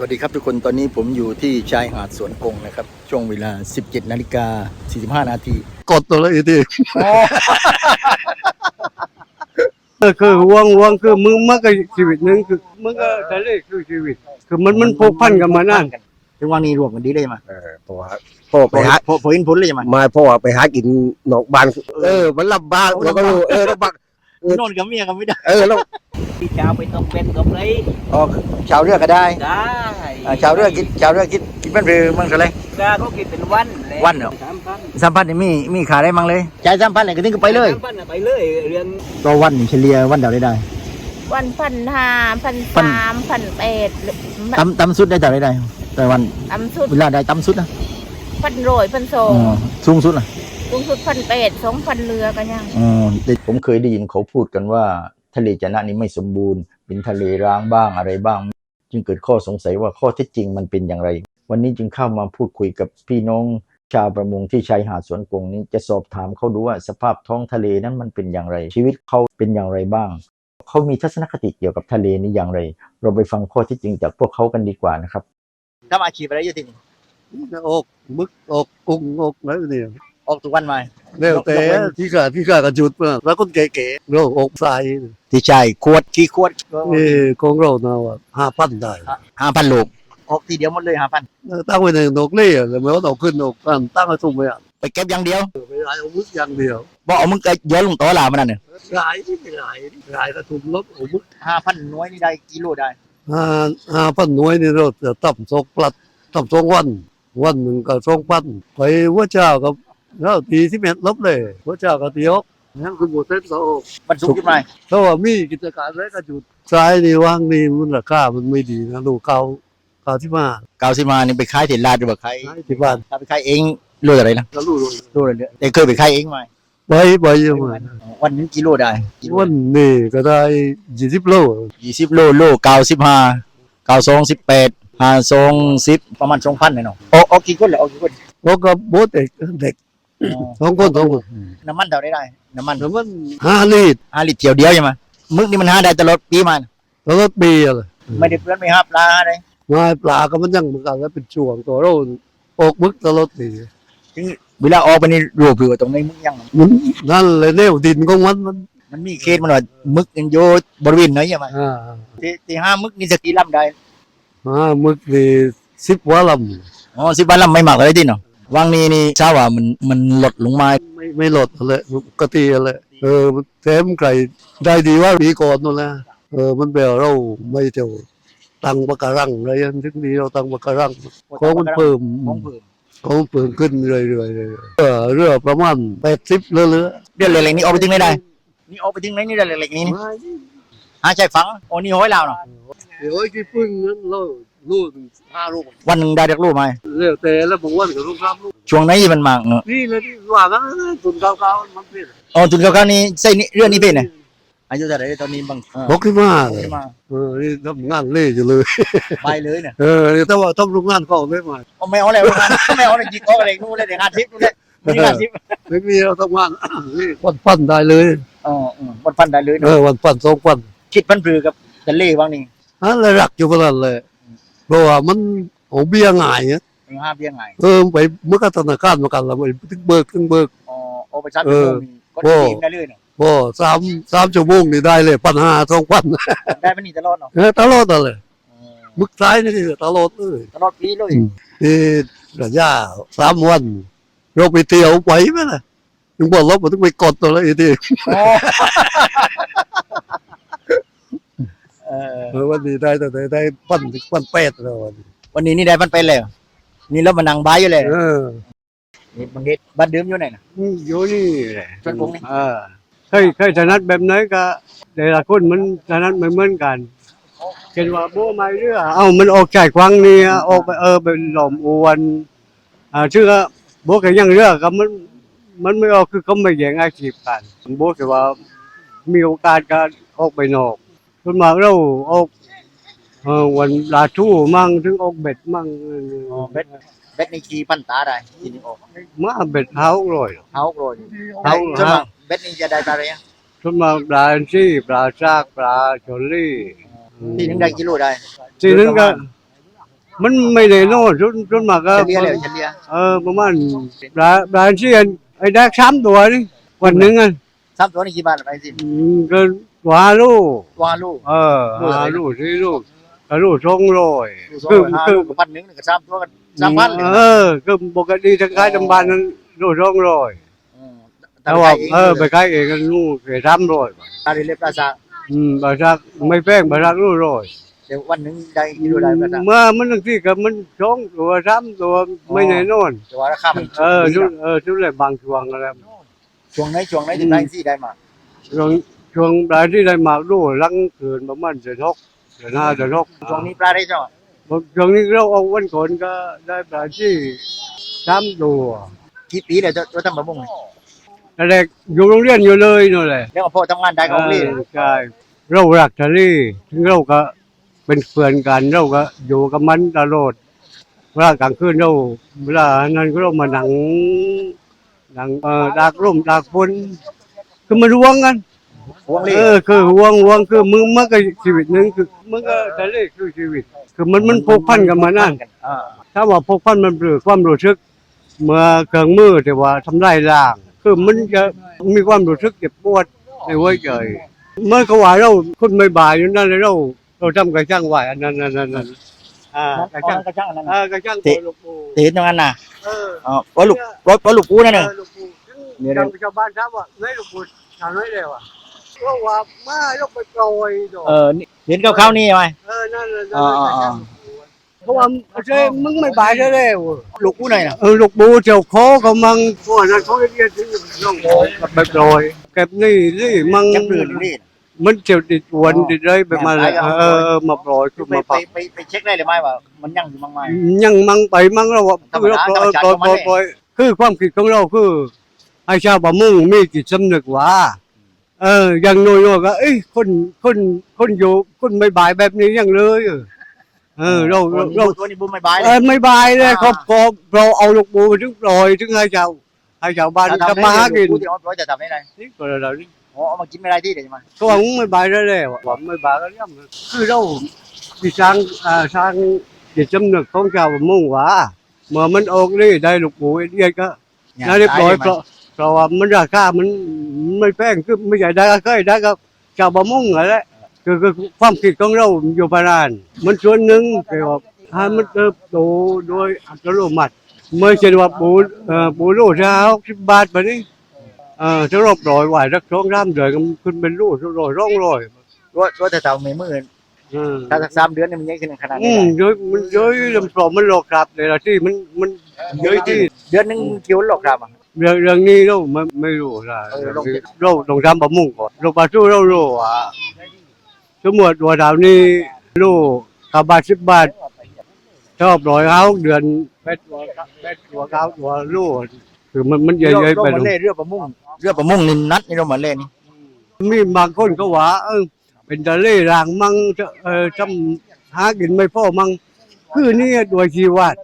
สวัสดีครับทุกคนตอนนี้ผมอยู่ที่ชายหาดสวนกงนะครับ ช่วงเวลา 17 นาฬิกา 45 นาที กดตัวละอีกทีเออคือห่วงห่วงคือมึงมันก็ชีวิตหนึงคือมึงก็แต่เลขคือชีวิต คือมันมันผูกพันกันมานั่นถึงวันนี้รวมกันดีเลยมาเออเพราะว่าพ่อไปไปหาหาพอพออินพุนเลยมามาพ่อไปหากินนอกบ้านเออมันลำบากเราก็รู้เออลำบาก นอนกับเมียกันไม่ได้ เออแล้วที่ชาวไปต้องเป็นกับเลยออกชาวเรือก็ได้ได้อ่าชาวเรือกินชาวเรือกินกินเป็นเรือมั่งอะไรก็เขากินเป็นวันลยวันเหรอสามพันสามพันนี่มีมีขายได้มั่งเลยจ่ายสามพันเลยก็ถึงก็ไปเลยสามพันน่ะไปเลยเรื่องต่อวันเฉลี่ยวันเดียวได้ได้ วันพันห้าพันพันสามพันแปดต่ำต่ำสุดได้เท่าไหรได้แต่วันต่ำสุดเวลาได้ต่ำสุดนะพันโรยพันโซอ๋อสูงสุดนะ สูงสุดพันแปดสองพันเรือกันยังอ๋อแต่ผมเคยได้ยินเขาพูดกันว่า ทะเลจะนะนี้ไม่สมบูรณ์ เป็นทะเลร้างบ้างอะไรบ้าง จึงเกิดข้อสงสัยว่าข้อเท็จจริงมันเป็นอย่างไร วันนี้จึงเข้ามาพูดคุยกับพี่น้องชาวประมงที่ชายหาดสวนกงนี้จะสอบถามเขาดูว่าสภาพท้องทะเลนั้นมันเป็นอย่างไร ชีวิตเขาเป็นอย่างไรบ้าง เขามีทัศนคติเกี่ยวกับทะเลนี้อย่างไร เราไปฟังข้อเท็จจริงจากพวกเขากันดีกว่านะครับทำอาชีพอะไรอยู่ที่นี่ อกมึกอกกุ้งอกอะไรเนี่ย ออกทุกวันมาเร็วแต่ที่ขาที่ขากันจุดมาแล้วคนเก๋ๆโรคอกใสที่ชายขวดกี่ขวดนี่ของเราเนาะห้าพันได้ห้าพันลูกออกทีเดียวหมดเลยห้าพันเออตั้งไว้ในนกเล่ห์แล้วไม่ว่าเราขึ้นนกกันตั้งไว้ทุ่มไว้อะไปเก็บอย่างเดียวไม่ได้เอามึกอย่างเดียวบอกเอามึงก็เยอะลงโต๊ะลามันนั่นเนี่ยหลายที่ไม่หลายหลายกระทุ่มรถเอามึกห้าพันหน่วยนี่ได้กิโลได้ห้าห้าพันหน่วยนี่เราจะตั้มสองปลัดตั้มสองวัน วันหนึ่งก็สองพันไปหัวเจ้ากับ แล้วตีที่เม็ดลบเลยหัวเจ้าก็ตีออกนั่นคือหมดเส้นโซมันสูงขึ้นมาถ้าว่ามีกิจการอะไรก็จุดซ้ายนี่ว่างนี่มันราคามันไม่ดีนะลูกเก่าเก่าที่มาเกาสิมานี่ไปขายที่ลาดหรือว่าขายขายที่บ้านถ้าไปขายเองโลอะไรนะก็รู้เลยโลอะไรเนี่ยแต่เคยไปขายเองมาไปไปยังไงวันนึงกิโลได้วันนี้ก็ได้ยี่สิบโลยี่สิบโลโลเก้าสิบห้าเก้าสองสิบแปดห้าสองสิบประมาณสองพันเลยเนาะออกออกกี่คนเหรอออกกี่คนแล้วก็โบสเด็กเด็กอ๋อ สองคนสองคนน้ำมันเท่าไหรได้ น้ำมันแล้วมันห้าลิตรห้าลิตรเดียวเดียวใช่ไหมมึกนี่มันห้าได้ตลอดปีมันแล้วก็ปีอะไรไม่ได้เพื่อนไม่ห้าปลาเลยมาปลาก็มันยังเหมือนกันแล้วเป็นช่วงตัวเราออกมึกตลอดนี่เวลาออกไปนี่รวบรวมตรงนี้มึกยังมันนั่นเลยแนวดินของมันมัน มันมีเคสมันว่ามึกยังอยู่บริเวณไหนใช่ไหมอ่าที่ที่ห้ามึกนี่สกกี่ลำได้อ่ามึกนี่สิบหัวลอ๋อสิบวันลำไม่มากเลยที่เนาะ วังนี้นี่ทราบว่ามันมันลดลงมาำไม่ไม่ลดเลยปกติเลยเออมันแถมไก่ได้ดีว่าปีก่อนนู่นแหละเออมันแบบเราไม่เท่าตังปะการังอะไรอันถึงนี้เราตังปะการังของมันเพิ่มของเพิ่มของมันเพิ่มขึ้นเรื่อยๆเรื่อยๆเออเรือประมาณแปดสิบเรือเรือเดือนเล็กๆนี่ออกไปถึงไหนได้นี่ออกไปถึงไหนนี่เดือนเล็กๆนี่นี่หาใช่ฝังโอ้นี่ห้อยลาวเนาะเดี๋ยวไอ้ที่พึ่งนั้นเรา ลูกห้าลูกวันหนึ่งได้เด็กลูกไหมเรียกแต่แล้วบางวันก็ลูกสามลูกช่วงไหนมันมากเนอะนี่เลยที่ว่ากันตุนเก่าๆมันเป็นอ๋อจุดเก่าๆนี่ใส่นี่เรื่องนี้เป็นไงอายุเท่าไหร่ตอนนี้บางหกที่มาเลยมาเออนี่ทำงานเล่อยู่เลยไปเลยเนี่ยเออแต่ว่าทำโรงงานเขาไม่มาเอาไม่เอาแล้วไม่เอาเลยยิงออกอะไรนู่นเลยเดี๋ยวงานทิพย์นู่นเลยนี่งานทิพย์ไม่มีเราทำงานนี่วันพันได้เลยอ๋อวันพันได้เลยเออวันพันสองพันคิดพันปลือกับทะเลบางนี่อันเลยรักอยู่กันนั่นเลย เพราะว่ามันเอาเบี้ยง่ายเนี่ยห้าเบี้ยไงเออไปเมื่อกับธนาคารมากันแล้วไปถึงเบิกถึงเบิก อ๋อเอาไปชัดชั่วโมงนี่ก็ทีมได้เลยเนาะพอสามสามชั่วโมงนี่ได้เลยปัญหาสองพันได้ปนี่ตลอดเนาะเออตลอดเลยมึกซ้ายนี่ตลอดเลยตลอดปีเลยนี่ระยะสามวัน เราไปเที่ยวไปไหมล่ะถึงบอกลบมันต้องไปกดตัวแล้วอีกที เออเออวันนี้ได้แต่ได้ได้ปันปันแปดแล้ววันนี้วันนี้นี่ได้พันไปแล้วนี่เรามานั่งบายอยู่เลยเออนี่บางเด็ดบ้านเดิมอยู่ไหนนะนี่อยู่นี่แหละชนบงนี่ เออเคยเคยถนัดแบบไหนก็แต่ละคนมันถนัดไม่เหมือนกันเช่นว่าโบไม้เรือเอ้ามันออกจากควังนี่ออกไปเออเป็นหล่อมอวนอ่าชื่อว่าโบก็ยังเรือก็มันมันไม่ออกคือเขาไม่แย่งอาชีพกันโบก็ว่ามีโอกาสก็ออกไปนอก ส่วนมากเราออกเออวันลาทู่มั่งถึงออกเบ็ดมั่งอ๋อเบ็ด เบ็ดนี่กี่พันตาได้ทีนี้ออกมาเบ็ดเท้าลอยเท้าโรยเท้าจนมาเบ็ดนี่จะได้ปลาอะไรอะส่วนมากปลาซี่ปลาซากปลาชอลลี่ทีนึงได้กิโลได้ทีนึงก็ มันไม่ได้โน่นจนจนมากก็ เฉลี่ยเลยเฉลี่ยเออประมาณปลาปลาเชียนไอ้แดกสามตัวนี่วันหนึ่งอะสามตัวนี่กี่บาทไปสิ อืมก็ วาลูกว่าลูก เออลูกอะไร หาลูกสี่ลูกก็ลูกสองร้อยลูกสองคือร้อยห้าคือลูกพันหนึ่งก็สามตัวก็สามพันเลยเออก็ปกติทางการทำบ้านนั้นลูกสองร้อยแต่แต่ว่าว่าเออไปขายเองกันลูกแค่สามร้อยตาเล็บปลาซาอืมบาซักไม่แพงบาซักลูกร้อยเดี๋ยววันหนึ่งได้กิโลได้ปลาซา เมื่อมันบางทีก็มันสองตัวสามตัวไม่แน่นอน แต่ว่าราคามันเออชุดเออชุดเลยบางช่วงอะไร ช่วงไหนช่วงไหนถึงได้สี่ได้มาช่วง ช่วงปลายที่ได้มาลูกหลังเกินประมาณจะทกจะน่าจะทกช่วงนี้ปลาได้จ้ะช่วงนี้เราเอาวันก่อนก็ได้ปลาที่สามตัวกี่ปีเลยตัวทำบะมุงแต่เด็กอยู่โรงเรียนอยู่เลยนั่นแหละแล้วก็พอทำงานได้ก็รีเออใช่เรารักทะเลถึงเราก็เป็นเพื่อนกันเราก็อยู่กับมันตลอดเวลากลางคืนเราเวลานั้นก็เรามาหนังหนังเอ่อดากร่มดากฝนคือมันร่วงกัน ห่วงรีเออคือห่วงห่วงคือมึงมันก็ชีวิตหนึงคือมันก็ทะเลคือชีวิต คือมันมันผูกพันกันมานั่น อ่าถ้าว่าผูกพันมันคือความรู้สึกเมื่อเครื่องมือที่ว่าทำลายล้าง คือมันจะมีความรู้สึกเจ็บปวดในหัวใจเมื่อเขาว่าเราคนไม่บายอยู่นั่นเลยเราเราทำกระช่างไหวอันนั้นนั่นนั่นนั่นอ่ากระช่างกระช่างนั่นอ่ากระช่างตัวลูกปูเห็นตรงนั้นนะเอออ๋อว่าลูกรถว่าลูกปูนั่นเอน่ะอลูกปูชาวชาวบ้านถามว่าไม่ลูกปูทำไม่ได้ว่ะ ก็ว่ามาลูกไปโปรยดอกเออเห็นเขาๆนี่ไหม เออนั่นนั่นอ่าอ่าอ่าเพราะว่าเจ้มึงไม่บายได้แล้วลูกปูหน่อยนะเออลูกบูเจ้าโคเขามังพวกนั้นเขาเรียกที่น้องโอยกับแบบลอยเก็บนี่นี่มังยังปลื้มนี่ มันเจียวติดอวนติดเลยไปมาเลยเออมาปล่อยคือไปมาไปปัก ไปไปเช็คได้เลยไหมว่า มันยังอยู่มั้งไหม ยังมังไปมังเราว่าคือเราปล่อยปล่อยปล่อยปล่อยคือความคิดของเราคือให้ชาวประมงมีจิตสำนึกว่า เอออย่างน้อยๆก็เอ้ยคนคนคนอยู่คนไม่บายแบบนี้ยังเลยเออเออเราเราเราตัวนี้บุ้มไม่บายเลเอยอไม่บายเลยครับก็เราเอาลูกบูไปถึงปล่อยถึงให้ชาวให้ชาวบ้านจะมาหากินปูที่เอาปล่อยจะทำได้ไงนี่ก็เรานี่อ๋อเอามากินไม่ได้ที่เดี๋ยวจะมาก็ว่ามึงไม่บายได้แล้วว่าไม่บายก็ย่ำคือเราที่สร้างอ่าสร้างจิตสำนึกของชาวประมงว่าเมื่อมันออกนี่ได้ลูกบูไอ้เดียก็น่าเรียบร้อยเพราะ เพราะว่ามันราคามันไม่แพงคือไม่ใหญ่ได้ก็เคยได้ก็ชาวประมงอะไรคือคือความคิดของเราอยู่ประมาณมันส่วนหนึ่งแต่ว่าให้มันเติบโตโดยอัตโนมัติเมื่อเช่นว่าปูเอ่อปูโลเช้าสิบบาทไปนี่เอ่อถ้าเราปล่อยไหวสักสองสามเดือนก็ขึ้นเป็นลูกร้อยร้องร้อยตัวตัวแต่เต่าไม่มื่นอืมถ้าสักสามเดือนนี่มันยังขึ้นขนาดอืนี้มเยอะมันเยอะลำปลอมมันหลอกกลับเลยละที่มันมันเยอะที่เดือนนึงคิวหลอกครับ เรื่องเรื่องนี้เราไม่ไม่รู้นะเออลองเราต้องทำประมงก่อนเราปลาสู้เรารู้ว่าสมมติตัวดาวนี้ลูกกับบาทสิบบาทชอบร้อยเขาเดือนแปดตัวแปดตัวเก้าตัวลูกคือมันมันเยอะๆไปเราลมางเล่เรือประมงเรือประมงนี่นัดนี่เรามาเล่นี่มีบางคนก็ว่าเออเป็นทะเลรางมั่งจะเออจำหากินไม่พอมั่งคือนี่ตัวชีวัต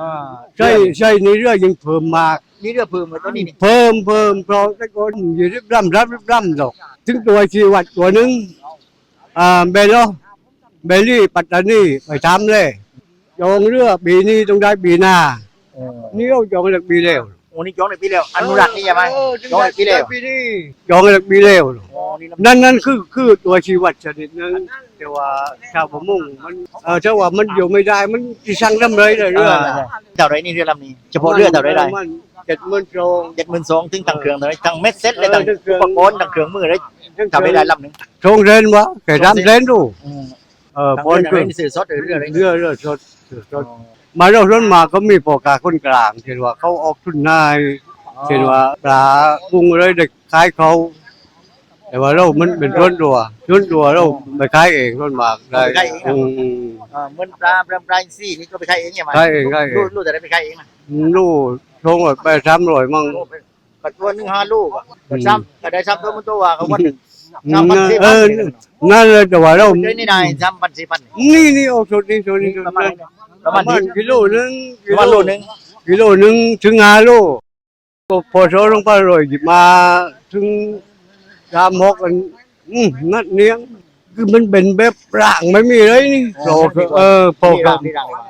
อ่าใช่ใช่ในเรื่องยังเพิ่มมากนี่เรือพึ่งตัวนี้นี่เพิ่มเพิ่มเพราะแต่คนอยู่ริบร่ำรับริบร่ำดอกถึงตัวชีวัตตัวหนึ่งอ่าเบลโลเบลลี่ปัตตานีไปทำเลยจองเรือปีนี้ต้องได้ปีหน้าโอ้นี่เราจองจากปีแล้วโหนี่จ้องในปีแล้วอนุรักษ์นี่ใช่ไหมเออถึงจองได้จากปีแล้วปีนี้จองจากปีแล้วโอ้นี่ นั่นนั่นคือคือตัวชีวัตชนิดหนึงแต่ว่าชาวประมงมันเออถ้าว่ามันอยู่ไม่ได้มันที่สั่งน้ำเลยเลยเรือน่ะเท่าไรนี่เรือลำนี้เฉพาะเรือเท่าไรได้มันเจ็ดหมื่นโจงเจ็ดหมื่นสองถึงทางเครื่องเท่าไรทางเม็ดเซ็ตเลยทางเออทางเครื่องอุปกรณ์ทางเครื่องมือเลยทำไม่ได้ลำหนึ่งโจงเรนวะแกดำเรนดูอืมเออทางปอนเรือคือนี่สื่อสดหรือเรืออะไรเรือเรือสดสดมาเราส่วนมาก็มีปอกาคนกลางเช่นว่าเขาออกทุนนายเช่นว่าปลากุ้งอะไรเด็กขายเขา แต่ว่าเรามันเป็นส่วนตัวส่วนตัวเราไปขายเองส่วนมากได้อืมอืมอ่าเหมือนปลาปลาปลาอินทรีนี่ก็ไปขายเองใช่ไหมขายเองขายเอง ลูกลูกแต่ได้ไปขายเองนะลูกทงไปสามร้อยมั่ง ลูกไปปัดตัวหนึ่งห้าลูกอะก็ซ้ำก็ได้ซ้ำตัวมันตัวเขาวันหนึ่งอืมซ้ำพันสี่เอพันอนั่นเลยแต่ว่าเราเดี๋ยวนี้นายซ้ำพันสี่พันนี่นี่โอ้ชุดนี้ชุดนี้ชุดประมาณนี้นี้ปประระมาณมานี้ณกิโลหนึงประมาณโลนึง กิโลหนึงถึงห้าโลก็พอโซลงไปเลยหยิบมาถึง สามหกอันอืมนัดเนี้ยงคือมันเป็นแบบร่างไม่มีเลยนี่โผล่คือเออโผล่กับ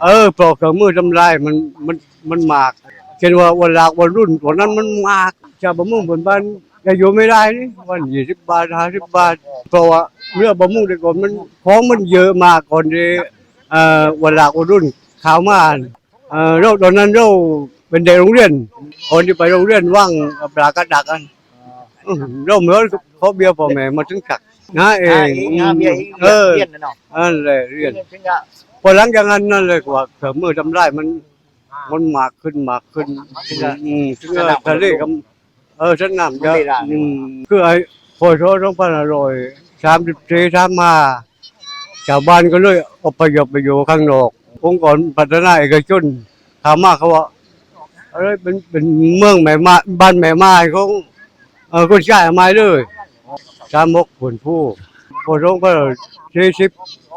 เออโผล่กับมือทำลายมันมันมันหมากเช่นว่าวันหลากวันรุ่นวันนั้นมันหมากชาวประมงบนบ้านจะอยู่ไม่ได้นี่วันยี่สิบบาทห้าสิบบาทเพราะว่าเรือประมงแต่ก่อนมันของมันเยอะมากก่อนที่เอ่อวันหลากวันรุ่นขาวมาเอ่อเราตอนนั้นเราเป็นเด็กโรงเรียนคนที่ไปโรงเรียนว่างปลากระดักกันอื้อหือ เราเหมือนเขาเบียร์พ่อแม่มาถึงกักนะเองเออเรียนนะเนาะนั่นแหละเรียนถึงจะพอหลังจากนั้นนั่นเลยกว่าเถอมือทำได้มัน มันมากขึ้นมากขึ้นอืมถึงจะทะเลก็เออสนามจะอืมคือไอ้พอโทษต้องพันอร่อยสามสิบสี่สามมาชาวบ้านก็เลยอพยพไปอยู่ข้างนอกองค์กรพัฒนาเอกชนถามมาเขาว่าอะไรเป็นเป็นเมืองแม่ไม้บ้านแม่ไม้เขา เออก็ใช่ไม้เลยสามมกผลผู้พอร้องก็เชชิบ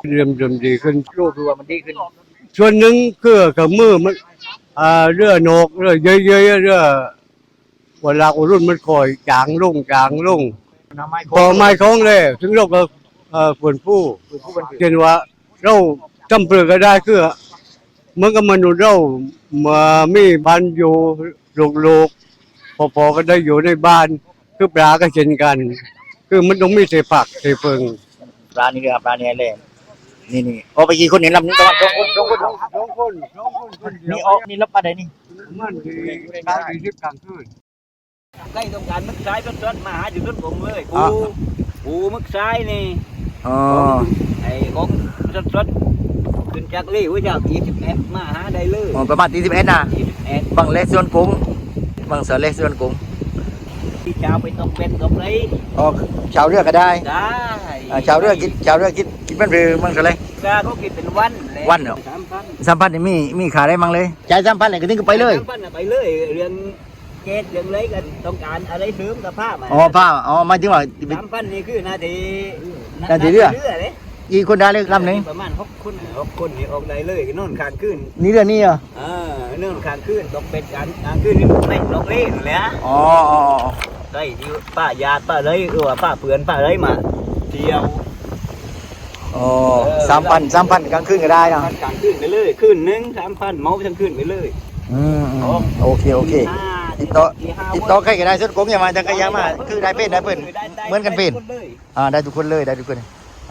เรียมเรียมดีขึ้น รูปดูว่ามันดีขึ้น ส่วนหนึ่งคือกับมือมันอ่าเรือโหนกเรือเยอะๆเรือเวลาอุรุ่นมันคอยจางลงจางลงน้ำไม้พอไม้ของเลย ถึงเราก็เอ่อผลผู้เป็นเช่นว่า เราจำเปลือกก็ได้คือเหมื่อนกับมนุษย์เรามื่อมีบ้านอยู่โลกๆพอๆก็ได้อยู่ในบ้าน คือปลาก็เช่นกัน คือมันต้องมีเศษผักเศษเพิงปลานี่เรือปลาเนี่ยเลยนี่นี่โอ้ไปกี่คนเห็นลำนี้ประมาณสองคนสองคนเนาะสองคนสองคนคนเดียวนี่ออกนี่รับปลาใดนี่มันดีกลางดีทิพกลางคืน ใกล้ต้องการมึกซ้ายสดๆมาหาจุดต้นผมเลยปูปูมึกซ้ายนี่อ๋อไอ้ของสดๆขึ้นจากเลี้ยวจากยี่สิบเอ็ดมาหาได้เลยอ๋อประมาณที่สิบเอ็ดนะยี่สิบเอ็ดบางเล็กส่วนกุ้งบางเสือเล็กส่วนกุ้ง ที่เจ้าไปต้องเป็นตรงไหนอ๋อชาวเรือก็ได้ได้อ่าชาวเรือกินชาวเรือกินกินเป็นหรือบางเสือเลยกาเขากินเป็นวันแหละวันเหรอสามพันสามพันนี่มีมีขายได้มั้งเลยจ่ายสามพันเลยก็ถึงก็ไปเลยสามพันน่ะไปเลยเรื่องเกตเรื่องอะไรกันต้องการอะไรเสริมกับผ้ามาอ๋อผ้าอ๋อหมายถึงว่าสามพันนี่คือนาทีนาทีเรือเลยกี่คนได้เลยลำหนึ่งประมาณหกคนหกคนนี่ออกได้เลยนอนค้างคืนนี่เรือนี่เหรอเออนอนค้างคืนต้องเป็นการค้างคืนนี่ไม่ลงเล่นเลยฮะอ๋ออ๋ออ๋อ ได้ที่ป้ายาป้าเลยเออว่าป้าเปือนป้าเลยมาเที่ยวอ๋อสามพันสามพันกลางคืนก็ได้เนาะค้างคืนไปเลยคืนหนึงสามพันเมาไปทั้งคืนไปเลย อืมอืมโอเคโอเคห้าติดต่อที่ห้าติดต่อใครก็ได้ส่วนกุ้งอย่ามาจังกะยามาคือได้เป็นได้เป็นเหมือนกันเป็นได้เลยอ่าได้ทุกคนเลยได้ทุกคน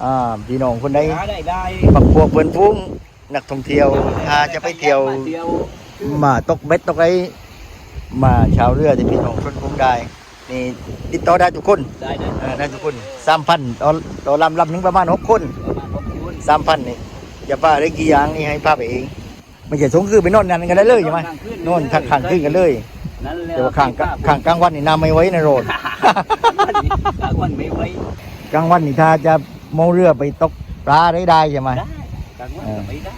อ่าพี่น้องคนใดได้ได้ปักพวกเพื่อนฟุ้งนักท่องเที่ยวถ้าจะไปเที่ยวมาเที่ยว มาตกเบ็ดตกไอ้มาชาวเรือที่พี่น้องคนกรุงได้ นี่ติดต่อได้ทุกคนได้ได้เออได้ทุกคนสามพันต่อต่อลำลำหนึงประมาณหกคนประมาณหกคนสามพันนี่อย่าป้าได้กี่อย่างนี่ให้ป้าไปเองไม่ใช่สงคือไปนอนนั่นกันได้เลยใช่ไหมนอนข้างข้างขึ้นกันเลยนั่นแหละแต่ว่าข้างข้างกลางวันนี่น้ำไม่ไว้ในโรดกลางวันไม่ไว้กลางวันนี่ถ้าจะมองเรือไปตกปลาได้ได้ใช่ไหมได้กลางวันก็ไม่ได้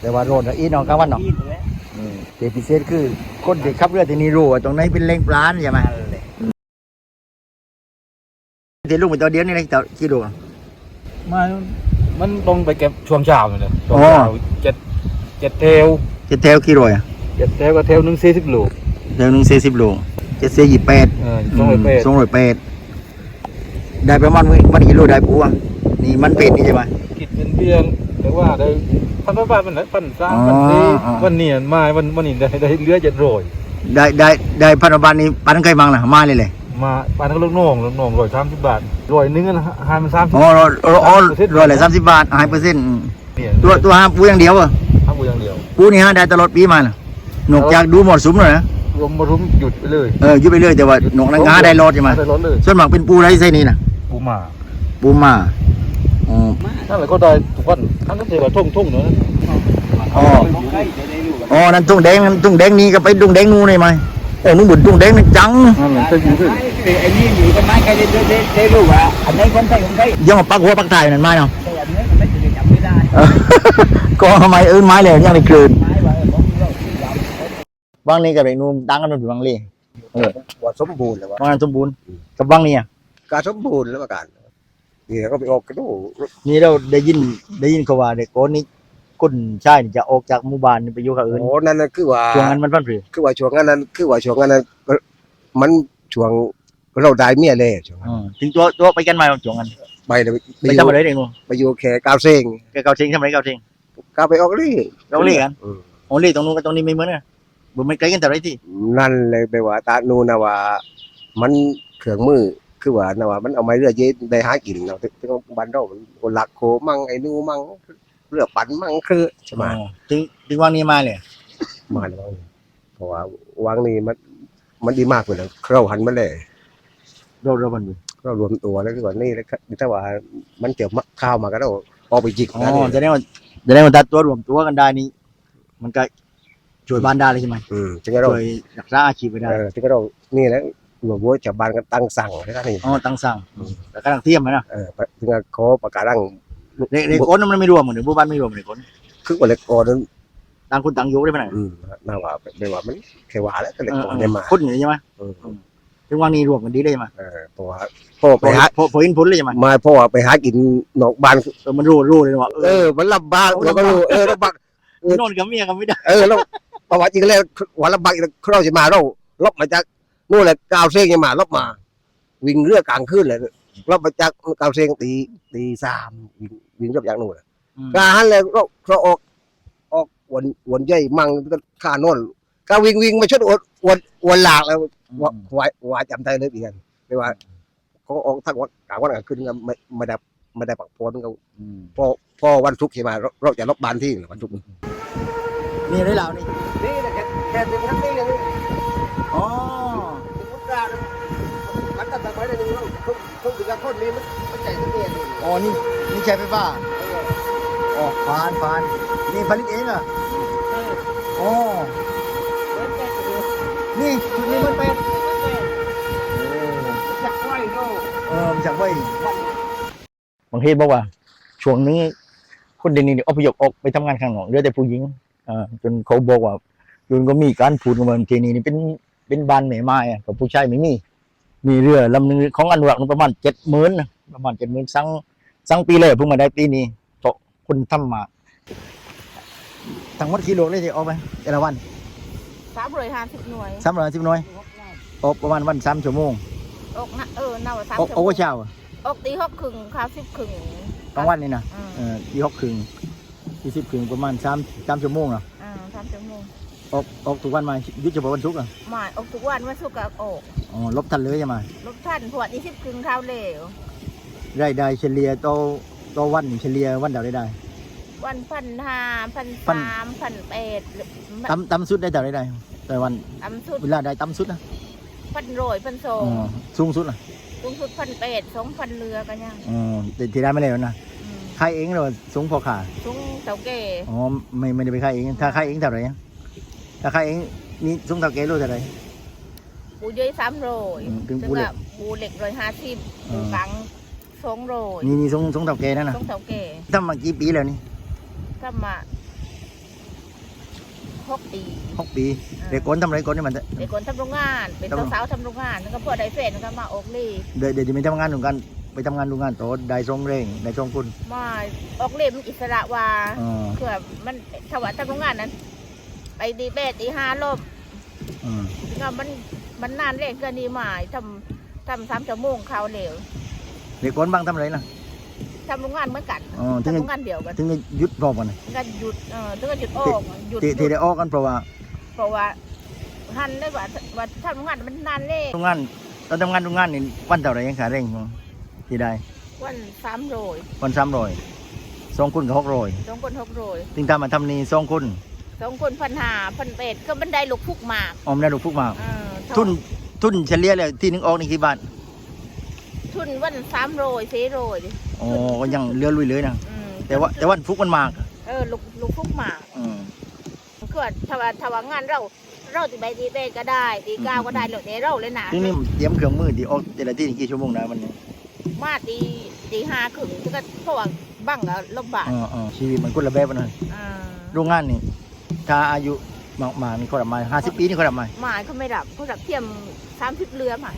แต่ว่าโรดน่ะอีนอนกลางวันเนาะกินเลยอืมเดพิเศษคือคนเด็กขับเรือที่นี่รู้ว่าตรงไหนเป็นแหล่งปลาใช่ไหมนั่นแหละ เดี๋ยวลูกไปตัวเดียวนี่นะตัวกี่ลูกอะมามันต้องไปเก็บช่วงเช้าเลยนะช่วงอ๋อเช้าเจ็ดเจ็ดเทลเจ็ดแถวกี่โลอะเจ็ดเทลกับเทลหนึ่งสี่สิบลูกแถวหนึ่งสี่สิบโลเจ็ดเสียยี่แปดเออสองร้อยแปดสองร้อยแปดได้ประมาณวันกี่โลได้ปูอะนี่มันเป็ดนี่ใช่ไหม กินเป็นเพียงแต่ว่าได้พันบาทมันไหนพันสามอ๋อพันสี่อ๋อวันนี้มาวันวันนี้ได้ได้เหลือเจ็ดโรยได้ได้ได้พันธบัตรนี่ปันใครมั่งล่ะมาเลยเลย มาปานก็ลูกน้องลูกน้องร้อยสามสิบบาทร้อยหนึงอะนะหายมันสามสิบอ๋อร้อยร้อยอ๋อร้อยละสามสิบบาทหายเปอร์เซ็นต์อืมเนี่ยตัวตัวห้าปูอย่างเดียวอะทำกูอย่างเดียวปูนี่ฮะได้ตลอดปีมาล่ะนกจากดูหมดสุมเลยนะรวมมารุมหยุดไปเลยเอออยุบไปเรื่อยแต่ว่านกนั้นก็หาได้รอดใช่ไหมได้รถเลยส่วนมากเป็นปูไรไส้นี่นะกูมาปูมาอ๋อนั่นแหละก็ได้ทุกวันทั้งนั้นเสียว่าทุ่งทุ่งๆเนาะอ๋อของใครจะได้รู้อ๋อนั่นตุ้งแดงนั่นตุ้งแดงนี่ก็ไปตุ้งแดงนู่นเลยไหมโอ้นุ่งบุญตุ้งแดงนี่จังนั่นแหละจะอยู่ด้วย ไอ้นี่อยู่กันไม้ใครได้ได้ได้รู้ว่าอันไหนคนไทยของใครยังมปักหัวปักตายนั่นไม้เนาะแต่อันนี้มันไม่จะจำไม่ได้ก็ทำไมเอิ้นไม้เลยยังในกลืนไม้ว่าเออของเราที่เราบางนี่กับไอ้นุ่มดังกันเป็นบางเล่ว่าสมบูรณ์เลยวะบางนั้นสมบูรณ์กับบางนี่อะการสมบูรณ์แล้วกันนี่ก็ไปออกกระดดนี่เราได้ยินได้ยินเขาว่าเด็กโกนี่คนชายจะออกจากหมู่บ้านไปอยู่กับอื่นโอ้นั่นน่ะคือว่าช่วงนั้นมันพันผือคือว่าช่วงนั้นคือว่าช่วงนั้นมันช่วง เราได้เมียเลยช่วงนั้นอืมถึงตัวตัวไปกันมาช่วงนั้นไปเลยไปทำอะไรเองลุงไปอยู่แค่กาวเซงแกเกาเชงทำอะไรเกาเชงกาวไปออกลี่เราเรียกกันอืมโอ้เรียกตรงนู้นกับตรงนี้ไม่เหมือนกันบุไม่ไกลกันแต่ไรที่นั่นเลยไปว่าตานูนะว่า มันเครื่องมือคือว่านะว่ามันเอาไม้เรือเย็นได้หากินเนาะที่บ้านเรามันคนหลักโคมั่งไอ้นูมั่งเรือปั่นมั่งคือใช่ไหม อ๋อถึงถึงวางนี้มาเลยมาแล้วเพราะว่าวางนี่มันมันดีมากเลยนะเราหันมาเลย เราเราบันดูเรารวมตัวแล้วก็นี่แล้วถ้าว่ามันเกี่ยวมะข้าวมาก็เราออกไปจิกอ๋อนะนี่แสดงว่าแสดงว่าตัดตัวรวมตัวกันได้นี่มันก็ช่วยบ้านได้เลยใช่ไหมอืมจึงก็เราช่วยรักษาอาชีพไปได้เออจึงก็เรานี่แหล้วรวมวัวชาวบ้านกันตั้งสั่งแล้วนี่อ๋อตั้งสั่งแต่กำลังเทียมนะเออจึงก็ขอประกาศตั้งในในคนมันไม่รวมเหมือนผู้บ้านไม่รวมในคนคือว่าเล็กก่อนนั้นต่างคนต่างอยู่ได้ไหมอืมน่าว่าไม่ว่ามันแค่ว่าแล้วก็เล็กก่อนได้มาคนอยู่ใช่ไหมอืม ถึงวางนี้รวมกันดีได้ไหมเออเพราะว่าพ่อพไปอหาพอพออินพุตเลยใช่ไหมมาพ่อไปหากินนอกบ้านเออมันรู้รู้เลยว่าเออมันลำบากเราก็รู้เออลำบากนอนกับเมียกันไม่ได้เออแล้วประวัติจริงแล้ววันลำบากอีกเราจะมาเราลบมาจากนู่นแหละกาวเซงยังมาลบมา วิ่งเรือกลางคืนเลยลบมาจากกาวเซงตีตีสามวิ่งวิ่งรอบจากนู่นน่ะกาหันเลยเราเราออกออกวันวันใหญ่มั่งก็ข้าโน่น ก็วิ่งวิ่งมาชดอวนอวนอวนหลากแล้วว่าว่าว่าจำได้เลยอีกอันไม่ว่าเขาออกทั้งวันกลางวันกลางคืนก็ไม่ไม่ได้ไม่ได้ปักโพนเขาพอพอวันศุกร์ใช่ไหมเราเราจะลบบานที่วันศุกร์นี่ได้แล้วนี่นี่แหละแค่แค่เป็นทั้งนี้เลยอ๋อมันกล้านะมันตัดต่อไปได้หนึ่งเขาเขาถึงกับคนนี้มันมันใจตัวเองเลยอ๋อนี่นี่ใช้ไฟฟ้าอ๋อฟานฟานนี่ผลิตเองอะอ๋อ นี่จุดนี้มันเป็นจักไว้โน่เออมันจากไว้บางทีบอกว่า ช่วงนี้คนเดยวนี้อพยพออกไปทำงานข้างนอกเหลือแต่ผู้หญิงอ่าจนเขาบอกว่าจนก็มีการพูดกันว่าทีนี้นี่เป็นเป็นบ้านแม่ไม้อะกับผู้ชายไม่มี มีเรือลำหนึงของอนุรักษ์ประมาณเจ็ดหมื่นประมาณเจ็ดหมื่นสังสังปีเลยเพิ่งมาได้ปีนี้เพราะคนทำมาทั้งหมดกิโลเลยที่ออกไปแต่ละวัน สามร้อยห้าสิบหน่วยสามร้อยสิบหน่วยออกประมาณวันสามชั่วโมงออกนะเออน่าว่าสามออกชั่วออกโมว่างเช้าอะออกตีหกครึ่งข้าวสิบครึ่งกลางวันนี่นะอืมเออที่หกครึ่งที่สิบครึ่งประมาณสามสามชั่วโมงเนาะอ่าสามชั่วโมงออกออกทุกวันมาหยุดเฉพาะวันศุกร์อะหมายออกทุกวันวันศุกร์ก็ออกอ๋อลบทันเลยใช่ไหมรถท่านพวดนี่สิบครึ่งข้าวเหลวรายได้เฉลี่ยต่อต่อวันนี่เฉลี่ยวันเดียวได้ได้ วันพันห้าพันพันสามพันแปดต่ำต่ำสุดได้เท่าไรได้แต่วันต่ำสุดเวลาได้ต่ำสุดนะพันโรยพันสออ๋งอสูงสุดล่ะสูงสุดพันแปดสองพันเรือกันยังอ๋อแต่ที่ได้ไม่ได้แล้วนะอืมขายเองหรือว่าสูงพอขาสูงเสาเก๋อ๋อไม่ไม่ได้ไปขายเอง ถ้าขายเองเท่าไหร่อะถ้าขายเองนี่สูงเท่าแกรู้เท่าไหร่ปูเย้ยสามโรยอืมถึงปูเหล็กปูเหล็กร้อยห้าสิบอ่าปูกังสองโรยนี่นี่สูงสูงเท่าแกนั่นนะต้องเสาเก๋ทำมากี่ปีแล้วนี่ ก็มาหกปีหกปี เด็กคนทำอะไรคนนี่มันเด็กคนทำโรงงาน เป็นทำสาวๆทำโรงงาน แล้วก็พอได้แฟนก็มาออกลีเดี๋ยวเดี๋ยวจะไปทำงานเหมือนกัน ไปทำงานโรงงานโตได้ทรงเร่งได้ทรงคุณมาออกลีมันอิสระว่าอ๋อเพื่อมันถวายทำโรงงานนั้น ไปดีเบตดีห้ารอบอืมก็มันมันนานเร่งเกินดีหมายทำทำสามชั่วโมงเขาวเหลวเด็กคนบ้างทำอะไรนะ ทำโรงงานเหมือนกันอ๋อถึงทำจะโรงงานเดียวกันถึงจะหยุดพร้อมกันนะก็หยุดเออถึงก็หยุดออกหยุดที่หยุที่ดได้ออกกันเพราะว่าเพราะว่าหันได้ว่าว่าทำโรงงานมันนานเร่งโรงงานตอนทำงานโรงงานนี่วันเท่าไหรยังขาเร่งที่ได้วันสามโรยวันสามร้อยสองคุณกับหกร้อยสองคนหกโรยถึงทำมาทำนี่สองคุณสองคนพันหาพันเป็ดก็บันไดลูกพุกหมากออมได้ลูกพุกมากเออเท่าทุนทุนเฉลี่ยเลยที่นึงออกนี่กี่บาท ทุนวันสามโรยสี่โรยดิอ๋อก็ยังเรือลุยเลยนะอืมแต่ว่าแต่วันฟุกมันมากเออลูกลูกพุกหมากอืม คือว่าถ้าว่าถ้าว่างานเรา เราตีใบดีเบตก็ได้ตีก้าวก็ได้เหลือเดี๋ยวเราเลยนะที่นี่เตรียมเครื่องมือที่ออกแต่ละที่นี่กี่ชั่วโมงนะมันนี้มาตีตีห้าขึงก็เพราะว่าบังแล้วลำบากอ๋ออ๋อชีวิตมันคนละแบบกันนะอ่าโรงงานนี่ถ้าอายุมากมานี่เขาดับมาห้าสิบปีนี่เขาดับมาหมายเขาไม่ดับเขาดับเทียมสามสิบเรือหมาย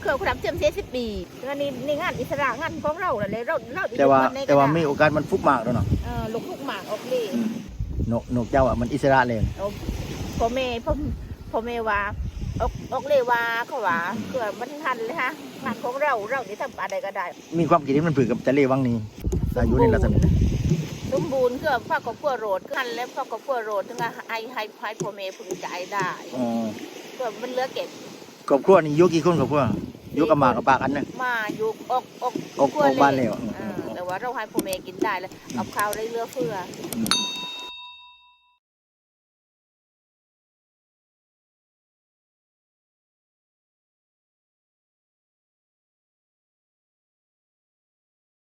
เครื่องเขาดับเทียมเสียสิบปีงานนี้นี่งานอิสระงานของเราเลยเราเราแต่ว่าในแต่ว่าก็ได้มีโอกาสมันฟุกมากแล้วเนาะเออลูกพุกหมากออกเลยนกนกเจ้าอะมันอิสระเลยพ่อแม่พ่อพ่อแม่ว่าออกออกเลวาเขาว่าเกิดมันทันเลยฮะงานของเราเรานี่ทำอะไรก็ได้ มีความคิดที่มันผือกับทะเลวังนี้อายุในรัศมีสมบูรณ์คือพ่อกับพ่อโรดกันแล้วพ่อกับพ่อโรดถึงจะให้ให้ให้พ่อเมย์พึงใจได้อ๋อก็มันเหลือเก็บครอบครัวนี่อยู่กี่คนครอบครัว อยู่กับหมากับปากอันนึงมาอยู่ออกออกออกออกบ้านแล้วเออแต่ว่าเราให้พ่อเมย์กินได้แล้วเอาข้าวได้เหลือเฟืออืม